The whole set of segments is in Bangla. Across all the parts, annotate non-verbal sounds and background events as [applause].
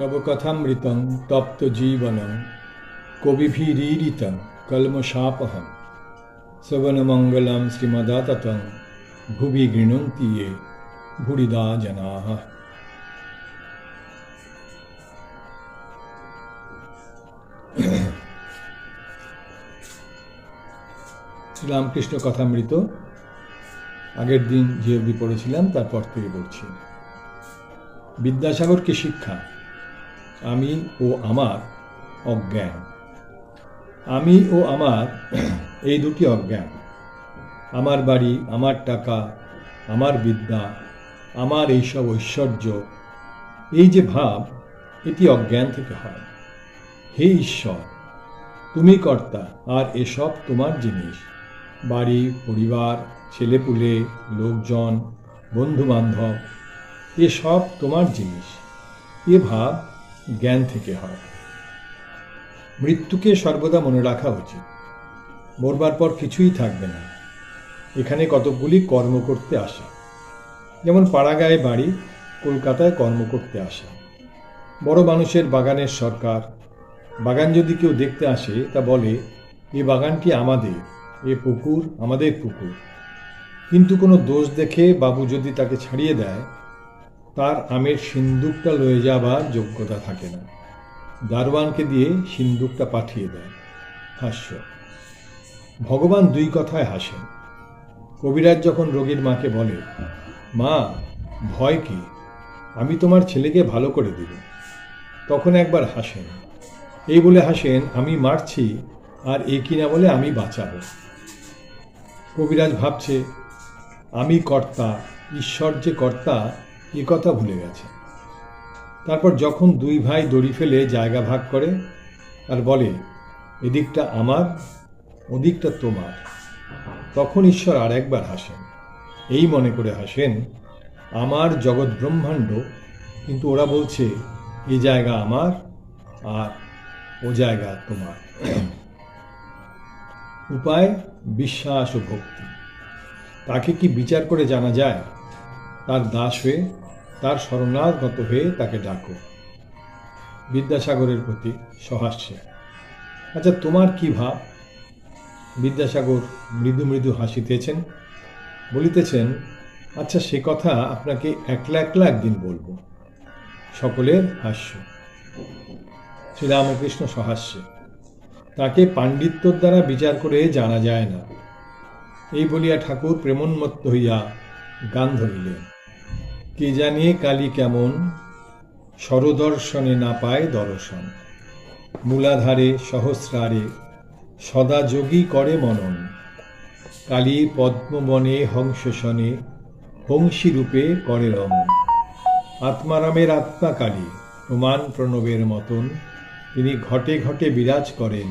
নবকথামৃতং তপ্ত জীবনং কবিভিরীরিতং কলমশাপহং শ্রবণমঙ্গলম শ্রীমদাততং ভুবি গৃণন্তি ये ভুরিদা জনাः শ্রীরামকৃষ্ণ কথামৃত। আগের দিন যে অবধি পড়েছিলাম, তারপর থেকে বলছি বিদ্যাসাগরকে শিক্ষা। আমি ও আমার অজ্ঞান। আমি ও আমার [clears throat] এই দুটি অজ্ঞান। আমার বাড়ি, আমার টাকা, আমার বিদ্যা, আমার এইসব ঐশ্বর্য। এই যে ভাব, এটি অজ্ঞান থেকে হয়। হে ঈশ্বর, তুমি কর্তা, আর এসব তোমার জিনিস। বাড়ি, পরিবার, ছেলেপুলে, লোকজন বন্ধু বান্ধব এসব তোমার জিনিস। এ ভাব জ্ঞান থেকে হয়। মৃত্যুকে সর্বদা মনে রাখা উচিত। মরবার পর কিছুই থাকবে না। এখানে কতকগুলি কর্ম করতে আসা। যেমন পাড়াগায়ে বাড়ি, কলকাতায় কর্ম করতে আসা। বড় মানুষের বাগানের সরকার। বাগান যদি কেউ দেখতে আসে, তা বলে, এ বাগানটি আমাদের, এ পুকুর আমাদের পুকুর। কিন্তু কোনো দোষ দেখে বাবু যদি তাকে ছাড়িয়ে দেয় তার আমের সিন্দুকটা লয়ে যাবার যোগ্যতা থাকে না। দারোয়ানকে দিয়ে সিন্দুকটা পাঠিয়ে দেয়। হাস্য। ভগবান দুই কথায় হাসেন। কবিরাজ যখন রোগীর মাকে বলে, মা, ভয় কি? আমি তোমার ছেলেকে ভালো করে দিব। তখন একবার হাসেন। এই বলে হাসেন, আমি মারছি, আর এ কিনা বলে আমি বাঁচাবো। কবিরাজ ভাবছে, আমি কর্তা, ঈশ্বর যে কর্তা এ কথা ভুলে গেছে। তারপর যখন দুই ভাই দড়ি ফেলে জায়গা ভাগ করে আর বলে, এদিকটা আমার, ওদিকটা তোমার। তখন ঈশ্বর আর একবার হাসেন। এই মনে করে হাসেন, আমার জগৎ ব্রহ্মাণ্ড, কিন্তু ওরা বলছে, এ জায়গা আমার আর ও জায়গা তোমার। উপায়, বিশ্বাস ও ভক্তি। তাকে কি বিচার করে জানা যায়? তার দাস হয়ে, তার শরণাগত হয়ে তাকে ডাকো। বিদ্যাসাগরের প্রতি সহাস্যে। আচ্ছা তোমার কি ভাব? বিদ্যাসাগর মৃদু মৃদু হাসিতেছেন, বলিতেছেন আচ্ছা সে কথা আপনাকে একলা একলা একদিন বলব। সকলের হাস্য। শ্রীরামকৃষ্ণ সহাস্যে। তাকে পাণ্ডিত্যর দ্বারা বিচার করে জানা যায় না। এই বলিয়া ঠাকুর প্রেমোন্মত্ত হইয়া গান ধরিলেন। কে জানিয়ে কালী কেমন? সরদর্শনে না পায় দর্শন। মূলাধারে সহস্রারে সদা যোগী করে মনন। কালী পদ্মবনে হংসসনে হংসী রূপে করে রমন। আত্মারামের আত্মা কালী, প্রমাণ প্রণবের মতন। তিনি ঘটে ঘটে বিরাজ করেন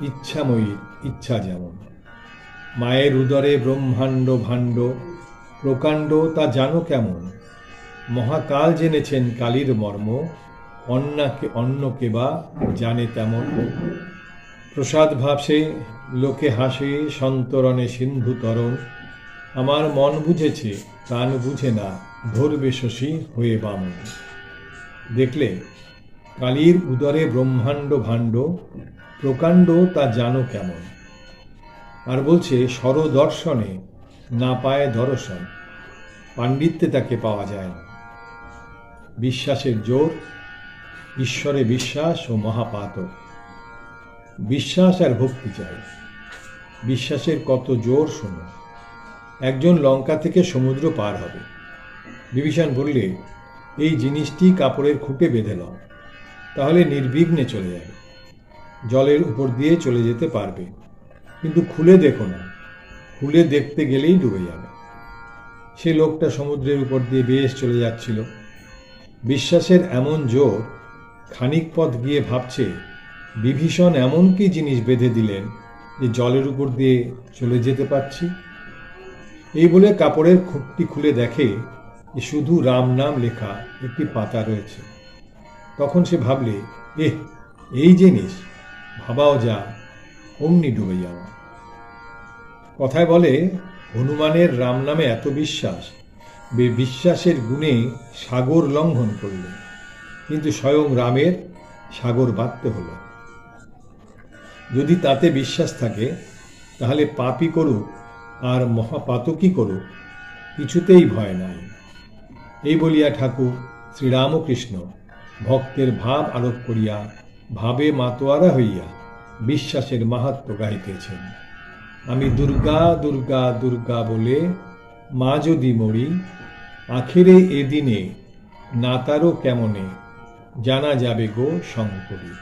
ইচ্ছাময়ীর ইচ্ছা যেমন। মায়ের উদরে ব্রহ্মাণ্ড ভাণ্ড, প্রকাণ্ড তা জানো কেমন? মহাকাল জেনেছেন কালীর মর্ম, অন্যকে অন্যকে বা জানে তেমন। প্রসাদ ভাবসে লোকে হাসে, সন্তরণে সিন্ধু তরণ। আমার মন বুঝেছে প্রাণ বুঝে না ধরবে শশী হয়ে বামন দেখলে, কালীর উদরে ব্রহ্মাণ্ড ভাণ্ড, প্রকাণ্ড তা জানো কেমন। আর বলছে, স্বরদর্শনে না পায় দর্শন, পাণ্ডিত্যে তাকে পাওয়া যায় না। বিশ্বাসের জোর, ঈশ্বরে বিশ্বাস ও মহাপাতক। বিশ্বাস আর ভক্তি চাই। বিশ্বাসের কত জোর শোনো। একজন লঙ্কা থেকে সমুদ্র পার হবে। বিভীষণ বললে, এই জিনিসটি কাপড়ের খুঁটে বেঁধে লও তাহলে নির্বিঘ্নে চলে যাবে। জলের উপর দিয়ে চলে যেতে পারবে। কিন্তু খুলে দেখো না। খুলে দেখতে গেলেই ডুবে যাবে। সে লোকটা সমুদ্রের উপর দিয়ে বেশ চলে যাচ্ছিল। বিশ্বাসের এমন জোর খানিক পথ গিয়ে ভাবছে, বিভীষণ এমন কি জিনিস বেঁধে দিলেন যে জলের উপর দিয়ে চলে যেতে পারছি। এই বলে কাপড়ের খুঁটটি খুলে দেখে যে শুধু রাম নাম লেখা একটি পাতা রয়েছে। তখন সে ভাবলে, এহ, এই জিনিস, ভাবাও যা, অমনি ডুবে যাওয়া। কথায় বলে, হনুমানের রাম নামে এত বিশ্বাস বিশ্বাসের গুণে সাগর লঙ্ঘন করলেন। কিন্তু স্বয়ং রামের সাগর বাঁধতে হলো। যদি তাতে বিশ্বাস থাকে, তাহলে পাপই করুক, আর মহাপাতকই করুক, কিছুতেই ভয় নাই। এই বলিয়া ঠাকুর শ্রীরামকৃষ্ণ ভক্তের ভাব আরোপ করিয়া ভাবে মাতোয়ারা হইয়া বিশ্বাসের মাহাত্ম গাইতেছেন আমি দুর্গা দুর্গা দুর্গা বলে মা যদি মরি আখেরে এদিনে নাতারও কেমনে জানা যাবে গো শঙ্করী।